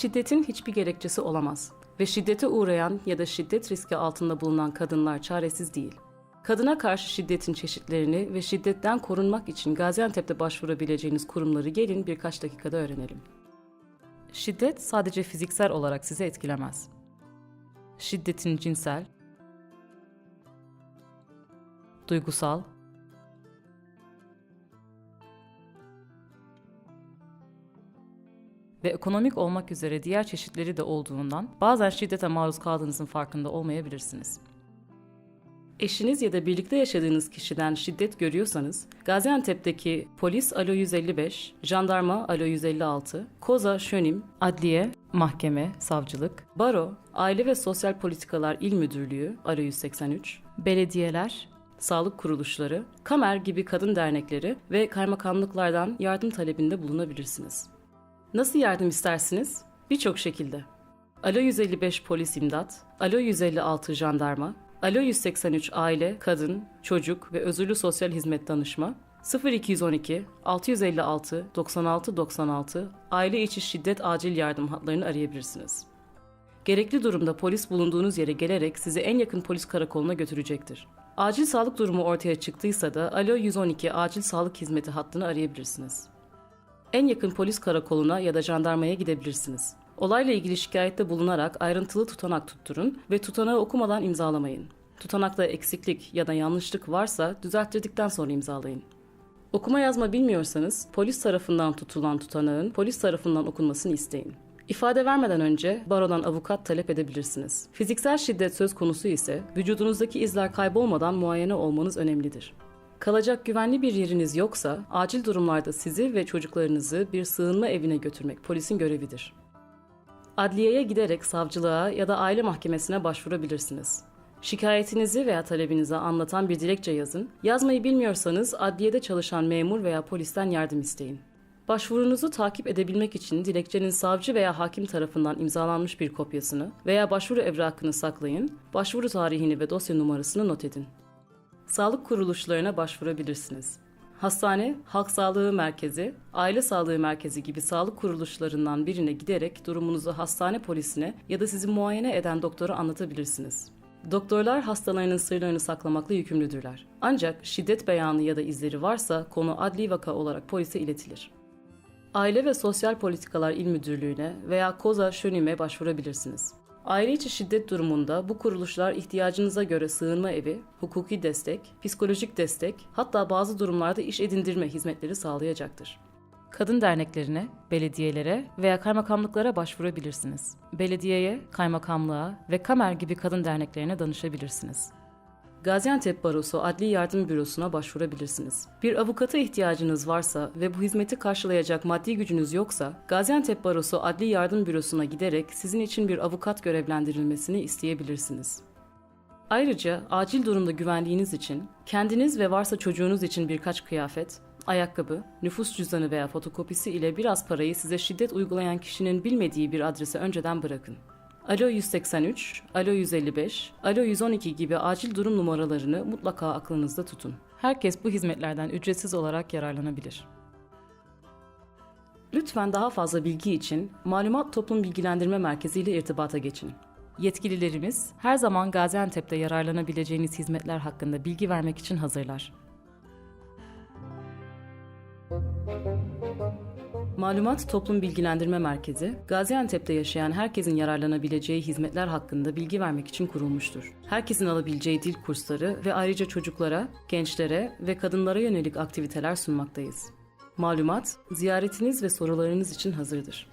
Şiddetin hiçbir gerekçesi olamaz ve şiddete uğrayan ya da şiddet riski altında bulunan kadınlar çaresiz değil. Kadına karşı şiddetin çeşitlerini ve şiddetten korunmak için Gaziantep'te başvurabileceğiniz kurumları gelin birkaç dakikada öğrenelim. Şiddet sadece fiziksel olarak sizi etkilemez. Şiddetin cinsel, duygusal, ve ekonomik olmak üzere diğer çeşitleri de olduğundan bazen şiddete maruz kaldığınızın farkında olmayabilirsiniz. Eşiniz ya da birlikte yaşadığınız kişiden şiddet görüyorsanız, Gaziantep'teki polis alo 155, jandarma alo 156, koza şönim, adliye, mahkeme, savcılık, baro, aile ve sosyal politikalar il müdürlüğü alo 183, belediyeler, sağlık kuruluşları, kamer gibi kadın dernekleri ve kaymakamlıklardan yardım talebinde bulunabilirsiniz. Nasıl yardım istersiniz? Birçok şekilde. Alo 155 polis imdat, Alo 156 jandarma, Alo 183 aile, kadın, çocuk ve özürlü sosyal hizmet danışma, 0212 656 96 96 aile içi şiddet acil yardım hatlarını arayabilirsiniz. Gerekli durumda polis bulunduğunuz yere gelerek sizi en yakın polis karakoluna götürecektir. Acil sağlık durumu ortaya çıktıysa da Alo 112 acil sağlık hizmeti hattını arayabilirsiniz. En yakın polis karakoluna ya da jandarmaya gidebilirsiniz. Olayla ilgili şikayette bulunarak ayrıntılı tutanak tutturun ve tutanağı okumadan imzalamayın. Tutanakta eksiklik ya da yanlışlık varsa düzelttirdikten sonra imzalayın. Okuma yazma bilmiyorsanız polis tarafından tutulan tutanağın polis tarafından okunmasını isteyin. İfade vermeden önce barodan avukat talep edebilirsiniz. Fiziksel şiddet söz konusu ise vücudunuzdaki izler kaybolmadan muayene olmanız önemlidir. Kalacak güvenli bir yeriniz yoksa acil durumlarda sizi ve çocuklarınızı bir sığınma evine götürmek polisin görevidir. Adliyeye giderek savcılığa ya da aile mahkemesine başvurabilirsiniz. Şikayetinizi veya talebinizi anlatan bir dilekçe yazın. Yazmayı bilmiyorsanız adliyede çalışan memur veya polisten yardım isteyin. Başvurunuzu takip edebilmek için dilekçenin savcı veya hakim tarafından imzalanmış bir kopyasını veya başvuru evrakını saklayın, başvuru tarihini ve dosya numarasını not edin. Sağlık kuruluşlarına başvurabilirsiniz. Hastane, halk sağlığı merkezi, aile sağlığı merkezi gibi sağlık kuruluşlarından birine giderek durumunuzu hastane polisine ya da sizi muayene eden doktora anlatabilirsiniz. Doktorlar hastalarının sırlarını saklamakla yükümlüdürler. Ancak şiddet beyanı ya da izleri varsa konu adli vaka olarak polise iletilir. Aile ve Sosyal Politikalar İl Müdürlüğü'ne veya Koza Şönim'e başvurabilirsiniz. Aile içi şiddet durumunda bu kuruluşlar ihtiyacınıza göre sığınma evi, hukuki destek, psikolojik destek, hatta bazı durumlarda iş edindirme hizmetleri sağlayacaktır. Kadın derneklerine, belediyelere veya kaymakamlıklara başvurabilirsiniz. Belediyeye, kaymakamlığa ve kamer gibi kadın derneklerine danışabilirsiniz. Gaziantep Barosu Adli Yardım Bürosu'na başvurabilirsiniz. Bir avukata ihtiyacınız varsa ve bu hizmeti karşılayacak maddi gücünüz yoksa, Gaziantep Barosu Adli Yardım Bürosu'na giderek sizin için bir avukat görevlendirilmesini isteyebilirsiniz. Ayrıca acil durumda güvenliğiniz için kendiniz ve varsa çocuğunuz için birkaç kıyafet, ayakkabı, nüfus cüzdanı veya fotokopisi ile biraz parayı size şiddet uygulayan kişinin bilmediği bir adrese önceden bırakın. Alo 183, Alo 155, Alo 112 gibi acil durum numaralarını mutlaka aklınızda tutun. Herkes bu hizmetlerden ücretsiz olarak yararlanabilir. Lütfen daha fazla bilgi için Malumat Toplum Bilgilendirme Merkezi ile irtibata geçin. Yetkililerimiz her zaman Gaziantep'te yararlanabileceğiniz hizmetler hakkında bilgi vermek için hazırlar. Malumat Toplum Bilgilendirme Merkezi, Gaziantep'te yaşayan herkesin yararlanabileceği hizmetler hakkında bilgi vermek için kurulmuştur. Herkesin alabileceği dil kursları ve ayrıca çocuklara, gençlere ve kadınlara yönelik aktiviteler sunmaktayız. Malumat, ziyaretiniz ve sorularınız için hazırdır.